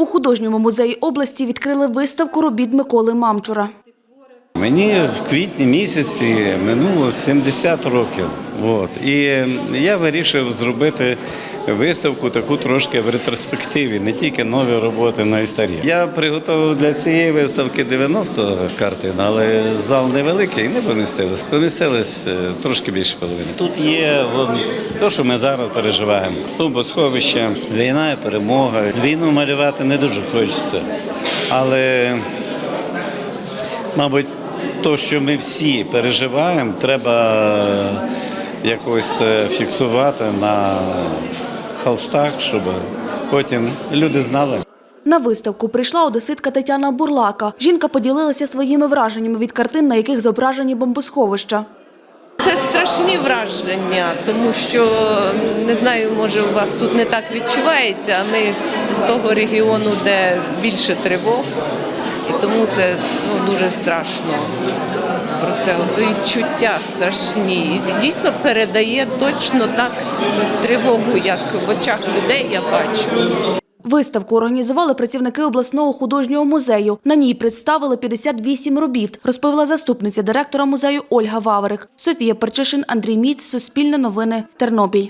У художньому музеї області відкрили виставку робіт Миколи Мамчура. Мені в квітні місяці минуло 70 років. От. І я вирішив зробити виставку таку трошки в ретроспективі, не тільки нові роботи, але й старі. Я приготував для цієї виставки 90 картин, але зал невеликий, не помістилось. Помістилось е, трошки більше половини. Тут є вон, те, що ми зараз переживаємо. Бомбосховище, війна перемога. Війну малювати не дуже хочеться. Але Мабуть, то, що ми всі переживаємо, треба якось фіксувати на холстах, щоб потім люди знали. На виставку прийшла одеситка Тетяна Бурлака. Жінка поділилася своїми враженнями від картин, на яких зображені бомбосховища. Страшні враження, тому що не знаю, може у вас тут не так відчувається. а Ми з того регіону, де більше тривог, і тому це ну, дуже страшно. Про це відчуття страшні. Дійсно передає точно так тривогу, як в очах людей я бачу. Виставку організували працівники обласного художнього музею. На ній представили 58 робіт, розповіла заступниця директора музею Ольга Ваврик. Софія Перчишин, Андрій Міць, Суспільне новини, Тернопіль.